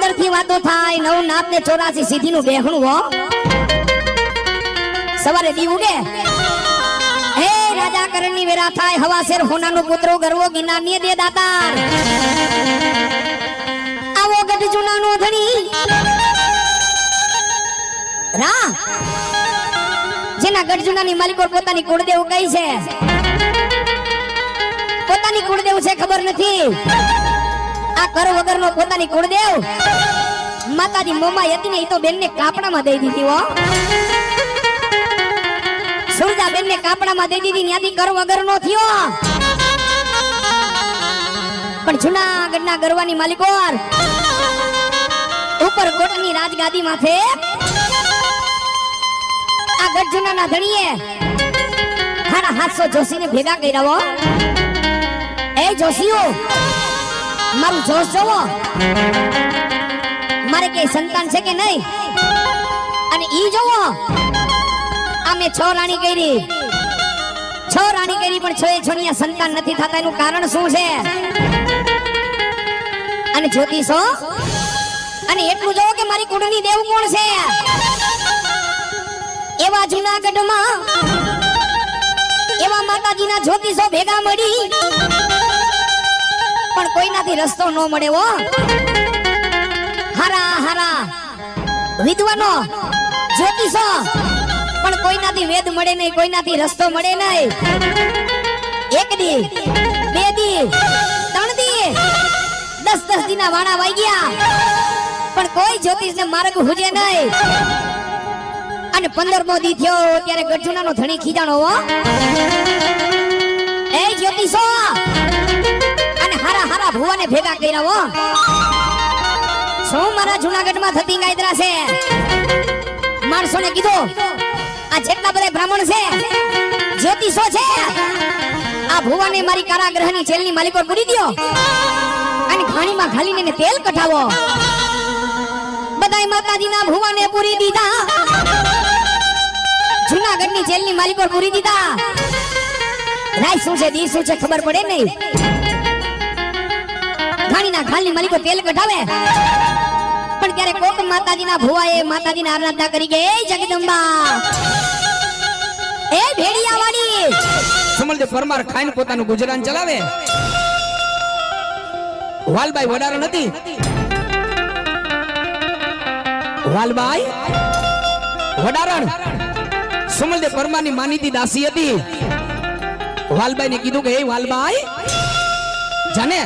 બદરથી વાતો થાય, નવ નાત ને ચોરાસી સીધી નું બેહણું, હો. સવારે દી ઉગે. હે રાજા કરણની વેરા થાય હવા શેર હોના નો પુત્રો ગરવો ગિનારની દે દાતાર. આવો ગઢ જુના નો ધણી. રા. જેના ગઢ જુના ની માલિકો પોતાની કુળદેવ કઈ છે. પોતાની કુળદેવ છે, ખબર નથી. આ કર વગરનો પોતાની કુળદેવ? માતાજી મોમાં હતી ને એ તો બેનને કાપડામાં દઈ દીધી હો. સુરજા બેનને કાપડામાં દઈ દીધી, ત્યાંથી કર વગરનો થયો. પણ જુનાગઢના ગરવાની માલિકોર ઉપર કોટની રાજગાદી માથે આ ગઢ જુનાના ધણીએ હાડા હાથસો જોશીને ભેગા કર્યા હો. એ જોશીઓ મારું જોશ જોવો. મારે કઈ સંતાન છે કે નહીં? અને ઈ જોવો. આ મેં છ રાણી કરી. છ રાણી કરી પણ છ એ છોનિયા સંતાન નથી થતા. એનું કારણ શું છે? અને જ્યોતિષો? અને એટલું જોવો કે મારી કુળની દેવ કોણ છે? એવા જુનાગઢમાં એવા માતાજીના જ્યોતિષો ભેગા મળી પણ કોઈનાથી રસ્તો ન મળે, હો. હારા હારા. વિદ્વાનો, જ્યોતિષો. પણ કોઈનાથી વેદ મળે નહીં, કોઈનાથી રસ્તો મળે નહીં. એક દી, બે દી, ત્રણ દી, દસ દસ દીના વાણા વાઈ ગયા. પણ કોઈ જ્યોતિષ ને માર્ગ હુજે નહીં. અને પંદરમો દી થયો, ત્યારે ગઢુનાનો ધણી ખીજાણો એ જ્યોતિષો અને હારા હારા ભુવાને ભેગા કર્યા હો. શું મારા જુનાગઢમાં થતી ગાયત્રા છે. માણસોને કીધું, આ જેટલા બધા બ્રાહ્મણ છે, જ્યોતિષો છે, આ ભુવાને મારી કારાગ્રહની જેલની માલિકો પૂરી દો અને ઘાણીમાં ઘાલીને એને તેલ કઢાવો. બધાય માતાજીના ભુવાને પૂરી દીધા. જુનાગઢની જેલની માલિકો પૂરી દીધા. રાય શું છે, દી શું છે ખબર પડે નહીં. ઘાણીના ખાલની માલિકો તેલ કઢાવે. પણ ત્યારે કોક માતાજીના ભુવાએ માતાજીના આરાધના કરી કે એ જગદંબા. એ ભેડિયા વાળી સમલજે પરમાર ખાઈને પોતાનું ગુજરાન ચલાવે. વાલબાઈ વડાર નથી. વાલબાઈ વડારણ. સુમલદે પરમારની માનીતી દાસી હતી. વાલબાઈ ને કીધું કે, એ વાલબાઈ, જાને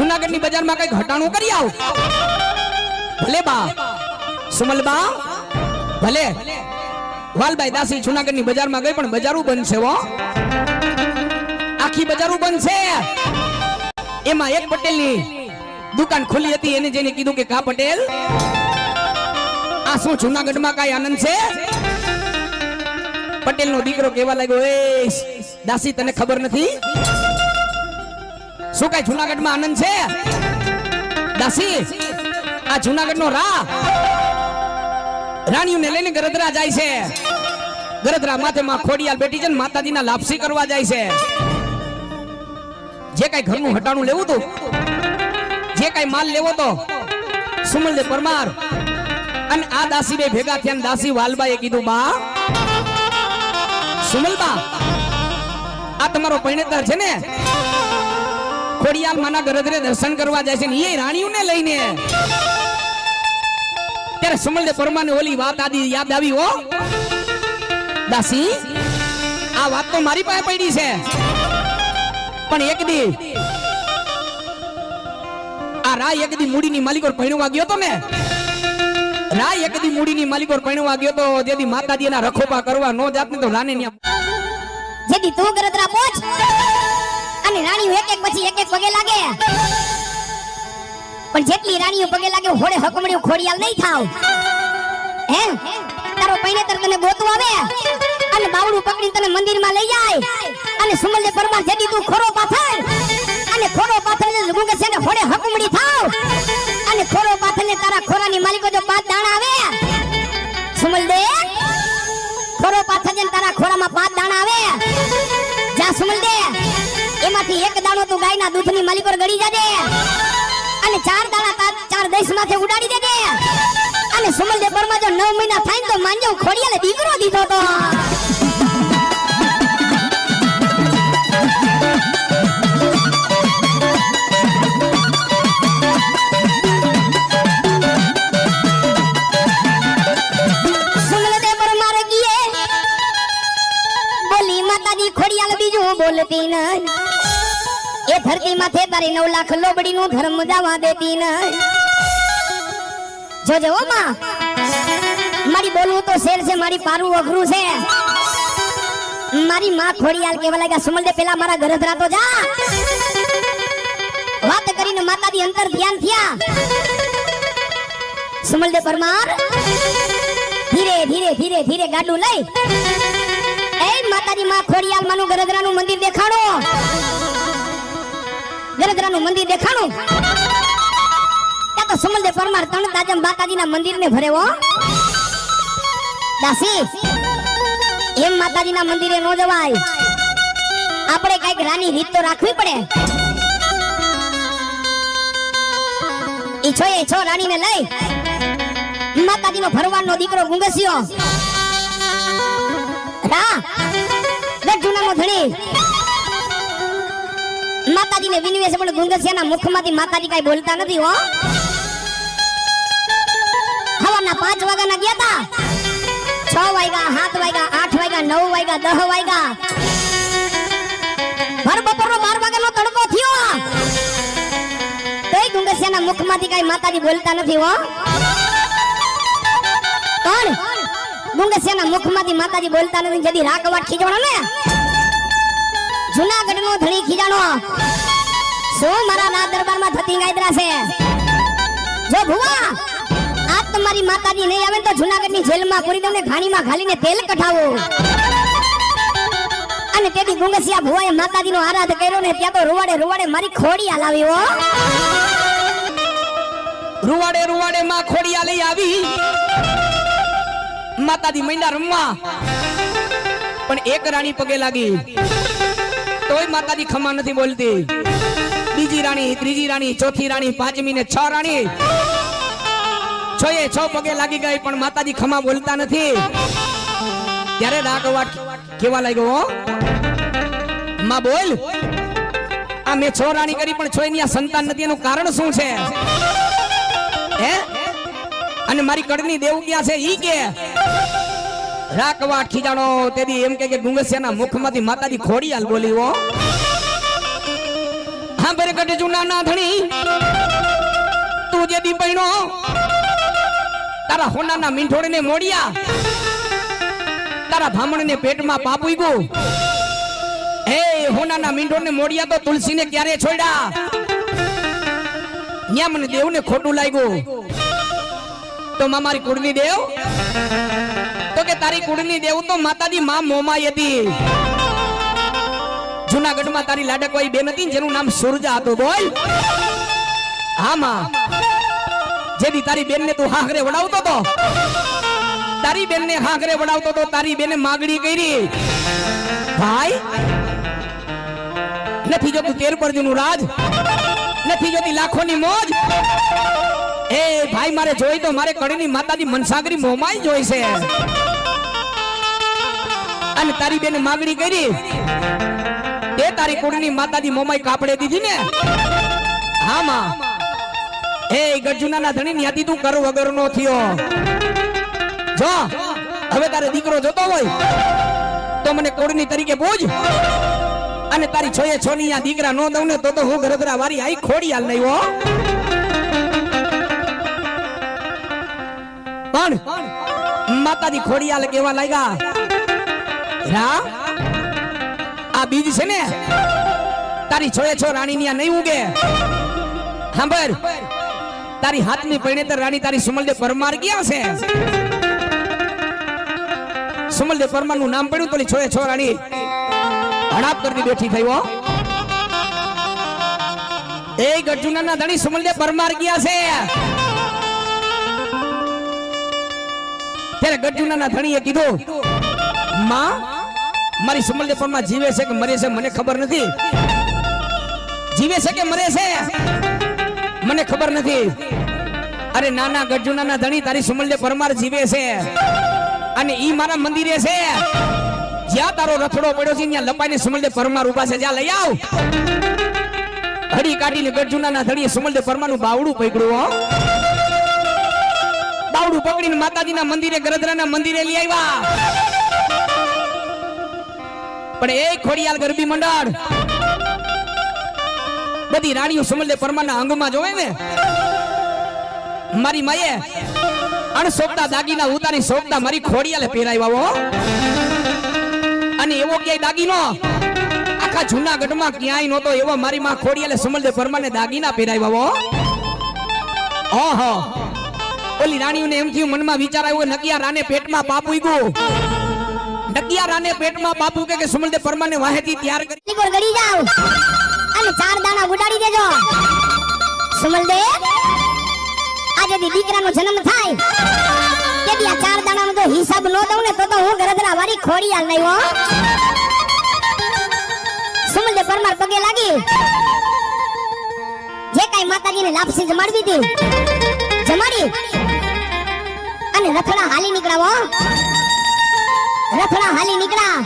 જુનાગઢની બજારમાં કઈ ઘટાણું કરી આવ. ભલે બા. સુમલ બા. ભલે. વાલભાઈ દાસી જુનાગઢની બજારમાં ગઈ પણ બજારું બંધ છે આખી બજારું બંધ છે એમાં એક પટેલની દુકાન ખુલી હતી, એને જેને કીધું કે કા પટેલ? આ શું, જુનાગઢમાં કઈ આનંદ છે? પટેલનો દીકરો કેવા લાગ્યો, એ, દાસી, તને ખબર નથી? શું કઈ જુનાગઢમાં આનંદ છે? દાસી, આ જુનાગઢનો રા રાણીઓને લઈને ગરદરા જાય છે. ગરદરા માથે માં ખોડિયાલ બેઠી છે ને માતાજીના લાપસી કરવા જાય છે. જે કઈ ઘરનું હટાણું લેવું હતું, જે કઈ માલ લેવો તો સુમલદેવ પરમાર અને આ દાસી બે ભેગા થયા દાસી વાલબાએ કીધું, બા સુમલબા આ તમારો પૈણેતર છે ને? ખોડિયાલ માના ગરદરે દર્શન કરવા જાય છે એ રાણીઓને લઈને. ત્યારે સુમલદેવ પરમાને ઓલી વાત આદી યાદ આવી, હો. દાસી, આ વાત તો મારી પાસે પડી છે. પણ એક દી, આ રાય એક દી મૂડીની માલિકોર પૈણવા ગયો તો ને. રાય એક દી મૂડીની માલિકોર પૈણવા ગયો તો, જેથી માતાજી એના રખોપા કરવા નો જાત ને તો રાને ન્યા જેથી તું ગરદરા પહોંચ અને રાણીઓ એક એક પછી એક એક પગે લાગે. પણ જેટલી રાણીઓ પગે લાગે હોડે હકમણીઓ ખોડિયાલ નહીં થાવ. હે તારો પૈણેતર તને ગોતું આવે? અને બાવડું પકડી તને મંદિરમાં લઈ જાય. અને સુમલ્ય પરમાર જેથી તું ખોરો પાથર. અને ખોરો પાથર જે ગુંગે છે ને હોડે હકમણી થાવ. અને ખોરો પાથર ને તારા ખોરાની માલિકો જો પાંચ દાણા આવે. સુમલદે ખોરો પાથર જે તારા ખોરામાં પાંચ દાણા આવે. જા સુમલદે એમાંથી એક દાણો તું ગાયના દૂધની પર ગળી જાજે. અને ચાર દાણા ચાર દેશ માથે ઉડાડી દેજે. અને સુમલદે પરમાં જો નવ મહિના થાય તો માંજો ખોડિયાલે દીકરો દીધો તો. ખોડિયાલ બીજું બોલતી નહીં. ધરતી માથે તારી નવ લાખ લોબડી નું ધર્મ જવા દેતી નહીં. જોજે હો માં. મારી બોલવું તો શેર છે, મારી પારું અઘરું છે. મારી માં ખોડિયાલ કેવા લાગ્યા સુમલ દે પેલા મારા ઘરધરા તો જા. વાત કરીને માતાજી અંતર ધ્યાન થયા. સુમલ દે પરમાર, ધીરે ધીરે ધીરે ધીરે ગાડું લઈ. એ માતાજી, માં ખોડિયાલ માનું ગરદરાનું મંદિર દેખાડો. ગરદરાનું મંદિર દેખાણું? ત્યાં તો સમલદે પરમાર ત્રણ તાજમ માતાજીના મંદિરને ભરેવો દાસી, એમ માતાજીના મંદિરે નો જવાય. આપણે કંઈક રાની રીત તો રાખવી પડે. ઈ છો, એ છો, રાણીને લઈ. માતાજીનો ભરવાનનો દીકરો ગુંગસ્યો. રા ગઢુનાનો ધણી માતાજીને વિનવે છે પણ ગુંગસિયાના મુખમાંથી માતાજી કાઈ બોલતા નથી, હો. હવાના પાંચ વાગ્યાના ગયા તા. છ વાગ્યા, સાત વાગ્યા, આઠ વાગ્યા, નવ વાગ્યા, દહ વાગ્યા. ભર બાર વાગ્યાનો તડકો થયો. તોય ગુંગસિયાના મુખમાંથી કાઈ માતાજી બોલતા નથી, હો. પણ ગુંગસિયાના મુખમાંથી માતાજી બોલતા નથી જદી રાકવાટ ખીજવાનો ને. જુનાગઢ નો ધણી ખીજાણો. શું મારા ના દરબારમાં થતી ગાયત્રા છે, જો ભુવા આજ તમારી માતાજી નહીં આવે ને તો જુનાગઢની જેલમાં પૂરી તમને ઘાણીમાં ઘાલીને તેલ કઢાવો. અને તેથી ગુંગસિયા ભુવાએ માતાજીનો આરાધ કર્યો ને ત્યાં તો રૂવાડે રૂવાડે મારી ખોડી હલાવી હો. રૂવાડે રૂવાડે માં ખોડિયા લઈ આવી. માતાજી મૈના રમવા. પણ એક રાણી પગે લાગી. તોય માતાજી ખમા નથી બોલતી. બીજી રાણી, ત્રીજી રાણી, ચોથી રાણી, પાંચમી ને છ રાણી. છ એ છ પગે લાગી ગઈ પણ માતાજી ખમા બોલતા નથી. ત્યારે રાગવાટ કેવા લાગ્યો માં બોલ. આ મેં છ રાણી કરી પણ છ ની આ સંતાન નથી, એનું કારણ શું છે? હે? અને મારી કડની દેવ ક્યાં છે? ઈ કે. રાખવા ખીજાણો. તેદી એમ કે ગુંગસિયાના મુખમાંથી માતાજી ખોડિયાલ બોલી હો. હા બરે કટે જુના ના ધણી તું જે દી બહેણો તારા હોનાના મીંઠોડને મોડિયા. તારા ભામણને પેટમાં પાપુઈ ગો હે, હોનાના મીંઢોને મોડિયા તો તુલસીને ક્યારે છોડ્યા? ન્યા મને દેવને ખોટું લાગ્યું. તો મારી કુળની દેવ તારી કુળની દેવું તો માતાજી માં મોમાઈ હતી. જુનાગઢમાં તારી લાડકવાઈ બેન હતી જેનું નામ સુરજા હતું, બોલ. હા, માં. જેથી તારી બેનને તું હાંકરે વડાવતો તો? તારી બેનને હાંકરે વડાવતો તો તારી બેને માગણી કરી. ભાઈ, નથી જોતું તેર પરજીનું રાજ? નથી જોતી લાખોની મોજ? એ ભાઈ, મારે જોઈ તો મારે કડીની માતાજી મનસાગરી મોમાઈ જોઈ છે. અને તારી બેન માગણી કરી. તે તારી કુળની માતાજી મોમાઈ કાપડે દીધી ને? હા માં. એ ગર્જુનાના ધણી ન્યાથી તું કર વગર નો થયો. જો હવે તારે દીકરો જોતો હોય તો મને કોડની તરીકે પૂજ અને તારી છોએ છોની આ દીકરા નો દઉં ને તો તો હું ઘરઘરા વારી આઈ ખોડી હાલ નહીં હો પણ માતાજી ખોડિયાલ કેવા લાગ્યા? રા આ બીજ છે ને? તારી છોએ છો, રાણી ની નહીં ઉગે સાંભળ તારી હાથની પૈણેતર રાણી તારી સુમલદેવ પરમાર ગયા છે? સુમલદેવ પરમારનું નામ પડ્યું તો છોએ છો, રાણી. હડાપ કરતી બેઠી થઈ એ ગર્જુના ધણી સુમલદેવ પરમાર ગયા છે? ત્યારે ગર્જુના ધણીએ કીધું માં મારી સુમલદેવમાં જીવે છે કે મરે છે મને ખબર નથી. જીવે છે કે મરે છે? મને ખબર નથી. અરે નાના ગર્જુનાના ધણી તારી સુમલદે પરમાર જીવે છે. અને ઈ મારા મંદિરે છે. જ્યાં તારો રથડો પડ્યો છે, ત્યાં લપાઈને સુમલદે પરમાર ઊભા છે. જ્યાં લઈ આવ. હડી કાઢીને ધણી ધણીએ સુમલદે પરમારનું બાવડું પકડ્યું, હો. બાવડું પકડીને માતાજીના મંદિરે, ગરદરાના મંદિરે લઈ આવ્યા. પણ એ ખોડિયાલ ગરબી મંડળ. બધી રાણીઓ સમલદે પરમારના અંગમાં જોવે ને? મારી માયે અણસોપતા દાગીના ઉતારી સોપતા મારી ખોડિયાલે પહેરાવ્યા હો. અને એવો ક્યાંય દાગીનો? આખા જૂનાગઢમાં ક્યાંય નહોતો એવો મારી માં ખોડિયાલે સમલદે પરમાને દાગીના પહેરાવ્યા હો. ઓહો. ઓલી રાણીઓને એમ થયું મનમાં વિચાર આવ્યો નકિયા રાને પેટમાં પાપ ગયું નકિયા રાને પેટમાં બાપુ કે કે સુમલદે પરમાને વાહેતી તૈયાર કરી ગળી જાવ અને ચાર દાણા ઉડાડી દેજો. સુમલદે આજે દી દીકરાનો જન્મ થાય. તેથી આ ચાર દાણાનો તો હિસાબ ન દઉં ને તો તો હું ગરદરા ખોડી આલ નઈ હો સુમલદે પરમાર પગે લાગી. જે કાંઈ માતાજીને લાપસી જમાડવી હતી જમાડી અને રથડા હાલી નીકળાવો. રથડા હાલી નીકળ્યા.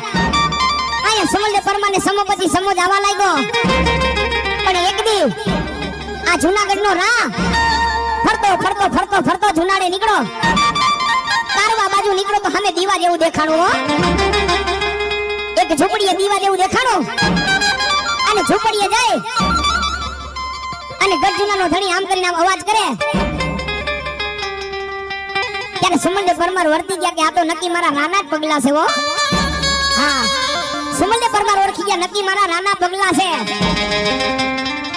અહીંયા સમુદ્ર પરમાને સમોપતિ સમોજ આવવા લાગ્યો. પણ એક દી આ જુનાગઢ નો રા ફરતો ફરતો ફરતો ફરતો જુનાડે નીકળો કારવા બાજુ નીકળો તો સામે દીવા જેવું દેખાણું એક ઝૂંપડીએ દીવા જેવું દેખાણું. અને ઝૂંપડીએ જાય. અને ગર્જુનાનો ધણી આમ કરીને આમ અવાજ કરે. ત્યારે સુમંદ પરમાર વર્તી ગયા કે આ તો નક્કી મારા નાના જ પગલા છે હો. હા. સુમંદ પરમાર ઓળખી ગયા, નક્કી મારા નાના પગલા છે.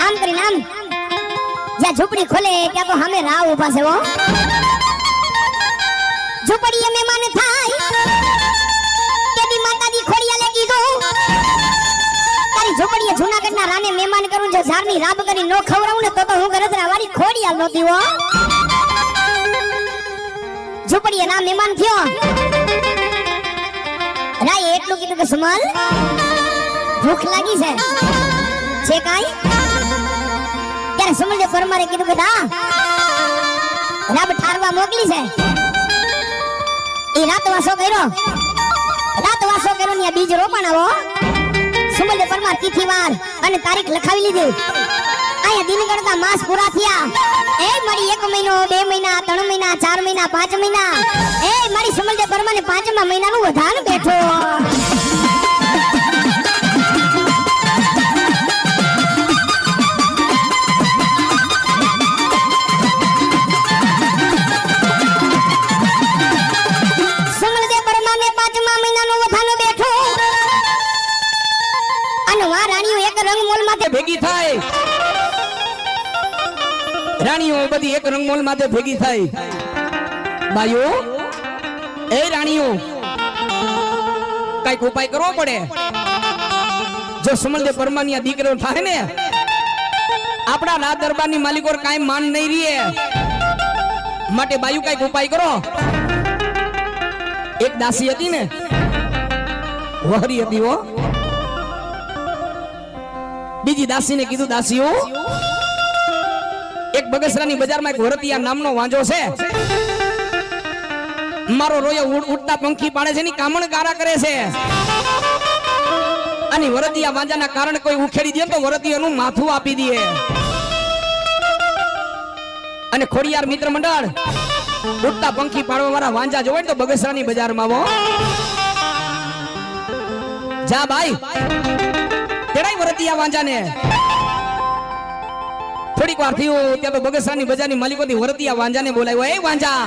આમ કરીને આમ, જ્યાં ઝૂંપડી ખોલે ત્યાં તો સામે રાવ ઊભા છે હો. એમ મહેમાન થાય તેદી માતાજી ખોડિયાલે કીધું તારી ઝૂંપડીએ જૂનાગઢના રાને મહેમાન કરું જો ઝારની રાબ કરી નો ખવડાવું ને તો તો હું ગરદરા વાળી ખોડિયા નોતી હો. ઝૂંપડીએ ના મહેમાન થયો. રાય એટલું કીધું કે સુમલ, ભૂખ લાગી છે. છે કાઈ? ત્યારે સુમલ જે પરમારે કીધું કે ના, રાબ ઠારવા મોકલી છે. એ રાત વાસો કર્યો. રાત વાસો કર્યો ને બીજ રોપણ આવો. સુમલ જે પરમાર તિથિ વાર અને તારીખ લખાવી લીધી. અહીંયા દિન ગણતા માસ પૂરા થયા. એ મારી એક મહિનો, બે મહિના, ત્રણ મહિના, ચાર મહિના, પાંચ મહિના. એ મારી સમજે પરમાને પાંચમા મહિનાનું વધાન બેઠો. રાણીઓ બધી એક રંગમોલ માથે ભેગી થાય. ભાઈઓ એ રાણીઓ, કંઈક ઉપાય કરવો પડે? જો સુમલદેવ પરમાની દીકરો થાય ને, આપણા રાજ દરબારની માલિકો કાંઈ માન નહીં રીએ, માટે બાયુ કંઈક ઉપાય કરો. એક દાસી હતી ને, વહરી હતી હો. બીજી દાસીને કીધું, દાસીઓ એક બગસરાની બજારમાં એક વરતિયા નામનો વાંજો છે. મારો રોયો ઉડતા પંખી પાડે છે ની કામણ ગારા કરે છે. અને વરતિયા વાંજાના કારણે કોઈ ઉખેડી દે તો વરતિયાનું માથું આપી દે. અને ખોડિયાર મિત્ર મંડળ, ઉડતા પંખી પાડવા વાળા વાંજા જોવે તો બગસરાની બજારમાં આવો. જા ભાઈ તેડાઈ વરતિયા વાંજાને? થોડીક વાર થયું, ત્યાં તો બગસરાની બજારની માલિકોથી વરતિયા વાંજાને બોલાવ્યો. એ વાંજા!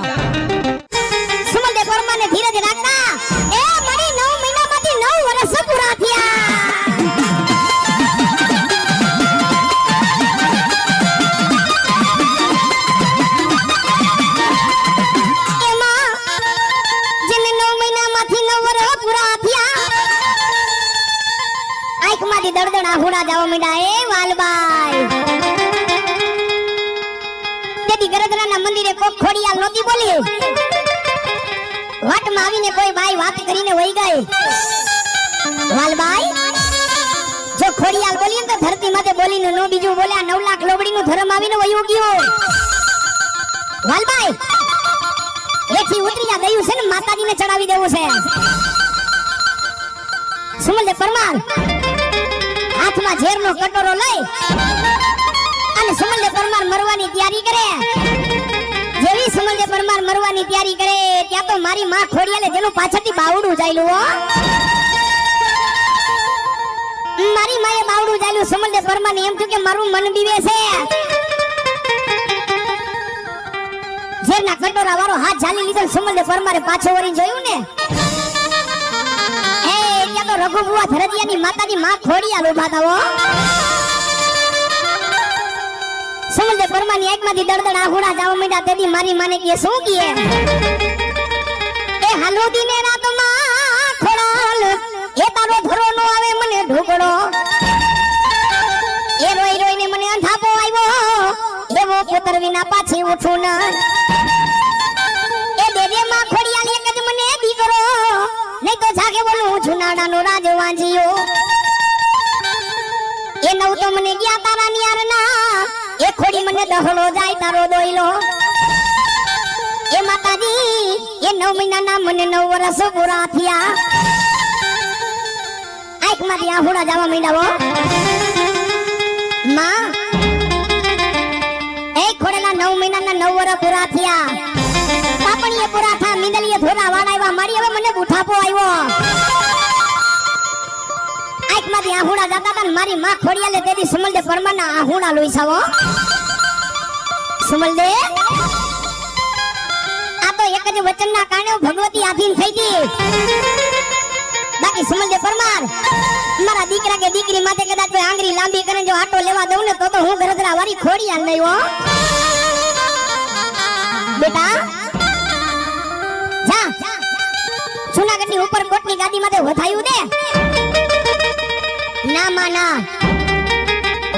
ધીરજ રાખતા એ મારી 9 મહિનામાંથી 9 વર્ષ પૂરા થયા. એમાં જેને 9 મહિનામાંથી 9 વર્ષ પૂરા થયા, આંખમાંથી દળદળ આહુડા જવા માંડ્યા. એ વાલબાઈ. ખોડિયાલ નોતી બોલી. વાટમાં આવીને કોઈ બાઈ વાત કરીને વહી ગઈ. વાલબાઈ, જો ખોડિયાલ બોલીએ તો ધરતી માથે બોલીને નો બીજું બોલ્યા નવ લાખ લોબડીનું ધર્મ આવીને વયું ગયું. વાલબાઈ એથી ઉતરી ગયું છે ને માતાજીને ચડાવી દેવું છે. સુમલદેવ પરમાર? હાથમાં ઝેરનો કટોરો લઈ અને સુમલદેવ પરમાર મરવાની તૈયારી કરે? જેવી પરમાર મરવાની તૈયારી કરે, ત્યાં તો મારી માં ખોડિયાલે જેનું પાછળથી બાવડું જાયલું, હો. મારી માએ બાવડું જાયલું સુમલદેવ પરમાર એમ થયું કે મારું મન બીવે છે. ઝેરના કટોરા વાળો હાથ ઝાલી લીધો ને સુમલદેવ પરમારે પાછો વળી જોયું ને? એ ત્યાં તો રઘુબુવા બુઆ ધરતિયાની માતાજી માં ખોડિયાલ ઊભા હતા, હો. સુમલદેવ પરમાની આંખમાંથી દળદળ આહુડા જાવ માંડ્યા. તેથી મારી માને કે શું કીએ એ હાલો દીને રાતમાં ખોળાલ. એ તારો ધરો નો આવે મને ઢોકળો. એ રોઈ રોઈને મને અંધાપો આવ્યો. એવો પુત્ર વિના પાછી ઉઠું ના. એ દેવે માં ખોડિયાલ એક જ મને દીકરો. નહીં તો જાગે બોલું જુનાડાનો રાજ વાંજીયો. એ નવ તો મને ગયા તારા નિયારના એ ખોડી મને દહડો જાય, તારો દોઈલો એ માતાજી, એ નવ મહિનાના મને નવ વર્ષ પૂરા થયા. આંખમાંથી આહુડા જવા માંડ્યા હો. માં, એ ખોડેલા નવ મહિનાના નવ વર્ષ પૂરા થયા. પાપણીએ પૂરા થા મીંદલીએ થોડા વાળાવ્યા મારી હવે મને બુઠાપો આવ્યો. આંખમાંથી આહુડા દાદા ને મારી માં ખોડિયાલે તેથી સુમલદે પરમાના આહુડા લોઈ સાવો સુમલદે? આ તો એક જ વચનના કારણે ભગવતી આધીન થઈ ગઈ. બાકી સુમલદે પરમાર, મારા દીકરા કે દીકરી માટે કદાચ કોઈ આંગળી લાંબી કરે જો આટો લેવા દઉં ને તો તો હું ગરદરા વારી ખોડિયાલ નહીં હો બેટા, જા. જુનાગઢની ઉપર કોટની ગાદી માટે વધાયું દે. ના, માં, ના.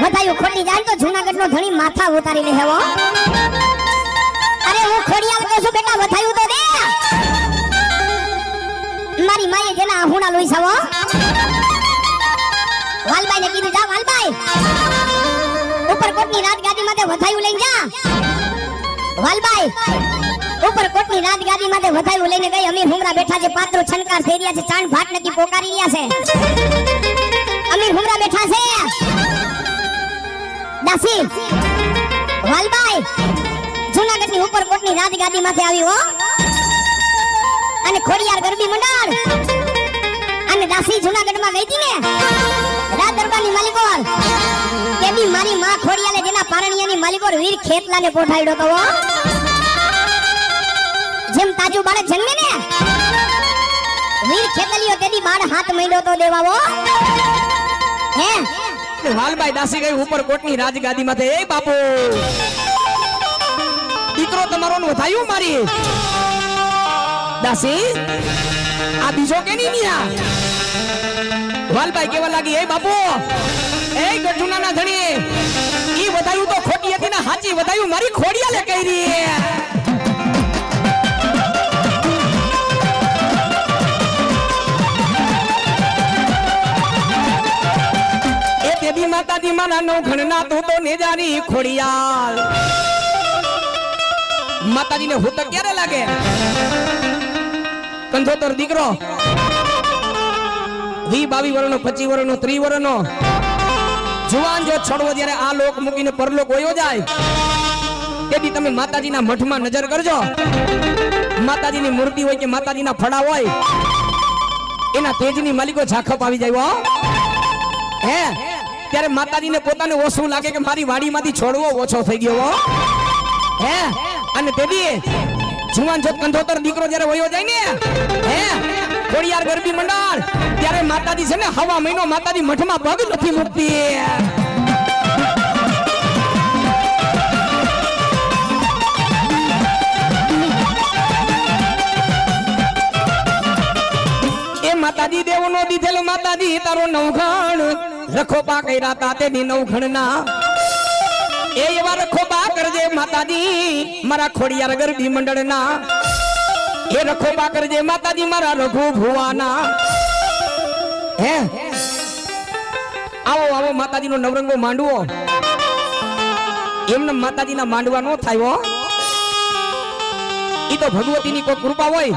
વધાયું ખોટી જાય તો જૂનાગઢ નો ધણી માથા ઉતારી લે હેવો. અરે, હું ખોડિયાલ કહું છું, બેટા, વધાયું તો દે. મારી માએ જેના આહુણા લોઈ સાવો વાલબાઈ ને કીધું, જા, વાલબાઈ. ઉપરકોટની રાજગાદી માટે વધાયું લઈને જા. વાલબાઈ ઉપરકોટની રાજગાદી માટે વધાયું લઈને ગઈ. અમે હુમરા બેઠા છે, પાત્રો છનકાર થઈ રહ્યા છે, ચાણ ભાટ નકી પોકારી રહ્યા છે. અમીર હુમરા બેઠા છે. દાસી વાલબાઈ, જૂનાગઢની ઉપરકોટની રાજગાદી માંથી આવી હો. અને ખોડિયાર ગરબી મંડળ. અને દાસી જૂનાગઢમાં ગઈ હતી ને. રાજ દરબારની માલિકોર. તે બી મારી માં ખોડિયાલે જેના પારણિયાની માલિકોર વીર ખેતલાને પોઠાડ્યો તો જેમ તાજુ બાળક જન્મે ને, વીર ખેતલીઓ તેની બાળ હાથ મહિનો તો દેવાવો. હે? વાલબાઈ દાસી ગઈ ઉપર કોટની રાજગાદી માં એ બાપુ! દીકરો તમારો વધાયું મારી? દાસી, આ બીજો કે નહીં નિયા વાલબાઈ કેવા લાગી? એ બાપુ! એ ગઢુના ના ધણી, ઈ વધાયું તો ખોટી હતી ને હાચી વધાયું મારી ખોડિયાલે કહી એ દેવી માતાજી નવ ઘણના તું તો નેજારી ખોડિયાલ. માતાજીને હું તો ક્યારે લાગે? કંધોતર દીકરો. વી બાવી વર્ષનો પચી વર્ષનો ત્રી વર્ષનો જુવાન જો છોડવો જ્યારે આ લોક મૂકીને પરલોક વયો જાય તેથી તમે માતાજીના મઠમાં નજર કરજો. માતાજીની મૂર્તિ હોય કે માતાજીના ફળા હોય, એના તેજની માલિકો ઝાખપ આવી જાય હે? ત્યારે માતાજીને પોતાને ઓછું લાગે કે મારી વાડીમાંથી છોડવો ઓછો થઈ ગયો હે. અને તેદી જુવાન જોત કંધોતર દીકરો જ્યારે વયો જાય ને, હે? કોડિયાર ગરબી મંડળ, ત્યારે માતાજી છે ને હવા મહિનો માતાજી મઠમાં પગ નથી મૂકતી. માતાજી દેવનો દીધેલો માતાજી તારો નવઘણ. રખો પા કર્યા તા તેની નવ ના એ એવા રખોપા કરજે માતાજી, મારા ખોડિયાર ગરબી મંડળના. એ રખોપા કરજે માતાજી, મારા રઘુ ભુવાના. હે? આવો આવો માતાજીનો નવરંગો માંડવો. એમને માતાજીના માંડવા નો થાય હો. ઈ તો ભગવતીની કોઈ કૃપા હોય.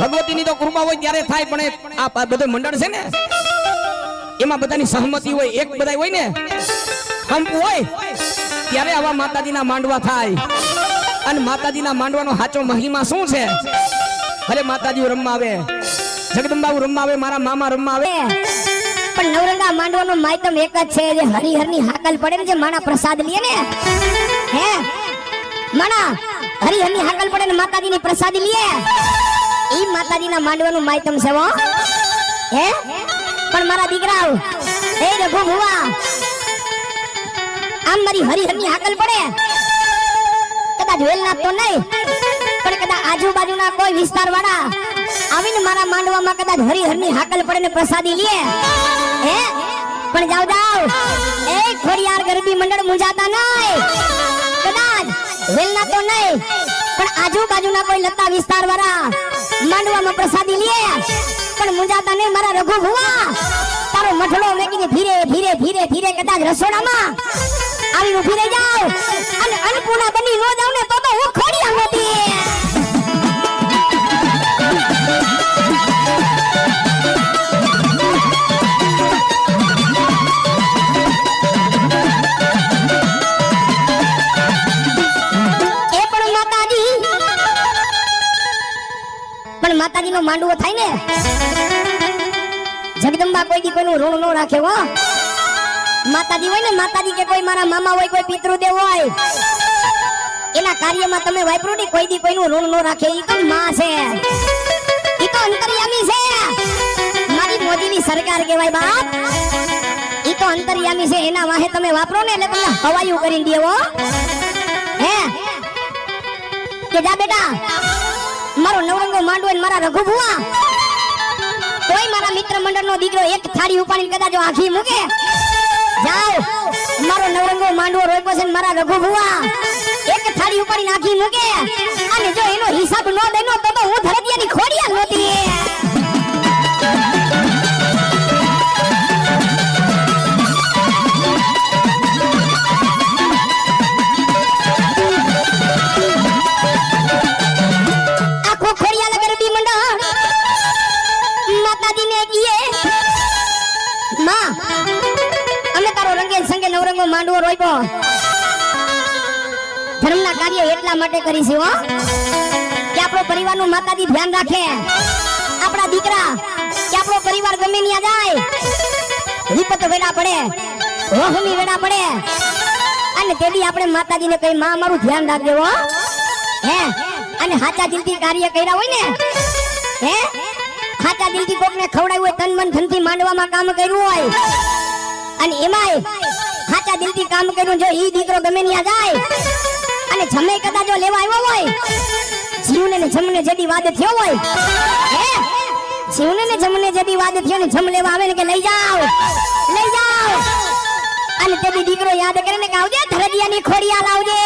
ભગવતીની તો કૃપા હોય ત્યારે થાય, પણ આ બધો મંડળ છે ને? એમાં બધાની સહમતી હોય, એક બધાય હોય ને? હોય, ત્યારે આવા માતાજીના માંડવા થાય. અને માતાજીના માંડવાનો સાચો મહિમા શું છે? ભલે માતાજી રમવા આવે જગદંબાબુ રમવા આવે, મારા મામા રમવા આવે. પણ નવરંગા માંડવાનો માયતમ એક જ છે, જે હરિહરની હાકલ પડે ને જે માણા પ્રસાદ લે ને? હે? માણા, હરિહરની હાકલ પડે ને માતાજીની પ્રસાદ લે? ઈ માતાજીના માંડવાનું માયતમ છે હો. હે? પણ મારા દીકરાઓ, હે રઘુ ભુવા આમ મારી હરિહરની હાકલ પડે? કદાચ વેલનાથ તો નહીં, પણ કદાચ આજુબાજુના કોઈ વિસ્તાર વાળા આવીને મારા માંડવામાં કદાચ હરિહરની હાકલ પડે ને પ્રસાદી લે? હે? પણ જાવ જાવ એ ખોડિયાર ગરબી મંડળ મુંજાતા નહીં. કદાચ વેલના તો નહીં, પણ આજુબાજુના કોઈ લતા વિસ્તાર વાળા માંડવામાં પ્રસાદી લે? પણ મુંજાતા નહીં, મારા રઘુ ભુવા. તારો મઠડો મેકીને ધીરે ધીરે ધીરે ધીરે કદાચ રસોડામાં આવી ઊભી રહી જાવ. અને અન્નપૂર્ણા બની નો જાવ ને તો તો હું ખોડી નહોતી નો માંડવો થાય ને? જગદંબા કોઈ દી કોઈનું ઋણ ન રાખે હો. માતાજી હોય ને, માતાજી કે કોઈ મારા મામા હોય, કોઈ પિતૃદેવ હોય, એના કાર્યમાં તમે વાપરો ને, કોઈ દી કોઈનું ઋણ ન રાખે. ઈ તો માં છે. ઈ તો અંતર્યામી છે. મારી મોદીની સરકાર કહેવાય બાપ. ઈ તો અંતર્યામી છે. એના વાહે તમે વાપરો ને, એટલે તમને હવાયું કરી દેવો હે? કે જા બેટા. મારો નવરંગો માંડવો ને મારા રઘુ ભુવા કોઈ મારા મિત્ર મંડળનો દીકરો એક થાળી ઉપાડીને કદાચ આખી મૂકે. જાઓ, મારો નવરંગો માંડવો રોપ્યો છે મારા રઘુભુવા. એક થાળી ઉપાડીને આખી મૂકે. અને જો એનો હિસાબ ન દેનો તો તો હું ધરતિયાની ખોડિયા નહોતી. નવરંગો માંડવો રોપ્યો ધર્મના કાર્ય એટલા માટે કરીશું, હો. કે આપણો પરિવારનું માતાજી ધ્યાન રાખે. આપણા દીકરા, કે આપણો પરિવાર ગમે ન્યા જાય. વિપત વેડા પડે વહમી વેડા પડે. અને તેથી આપણે માતાજીને કઈ માં અમારું ધ્યાન રાખજો, હો. હે? અને હાચા દિલથી કાર્ય કર્યા હોય ને, હે? હાચા દિલથી કોકને ખવડાવ્યું હોય, તન મન ધનથી માંડવામાં કામ કર્યું હોય. અને એમાંય હાચા દિલથી કામ કર્યું જો ઈ દીકરો ગમે ન્યા જાય. અને જમે કદા જો લેવા આવ્યો હોય, જીવને ને જમને જેદી વાદ થયો હોય, હે? જીવને ને જમને જેદી વાદ થયો ને જમ લેવા આવે ને કે લઈ જાઓ લઈ જાઓ. અને તેદી દીકરો યાદ કરે ને કે આવજે, ધરડિયાની ખોડિયા લાવજે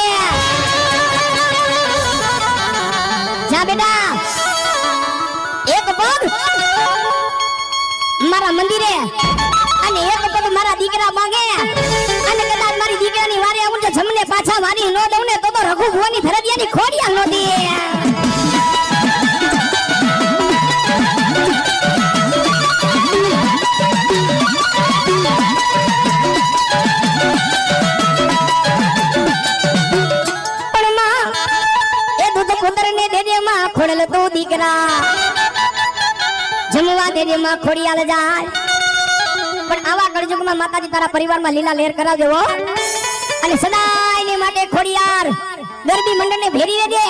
જા બેટા. એક પગ મારા મંદિરે અને એક પગ મારા દીકરા માંગે ને તો તો રઘુ ભુવાની ધરડિયાની ખોડિયા ખોડલ જમવા દેજે માં ખોડિયાલ જાય. પણ આવા કળજુગમાં માતાજી તારા પરિવારમાં લીલા લહેર કરાવજો અને સદાય માટે ખોડિયાર ગરબી મંડળને ભેરી દે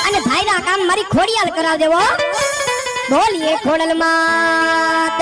અને ભાઈના કામ મારી ખોડિયાલ કરાવ દેવો બોલીએ ખોડલ માત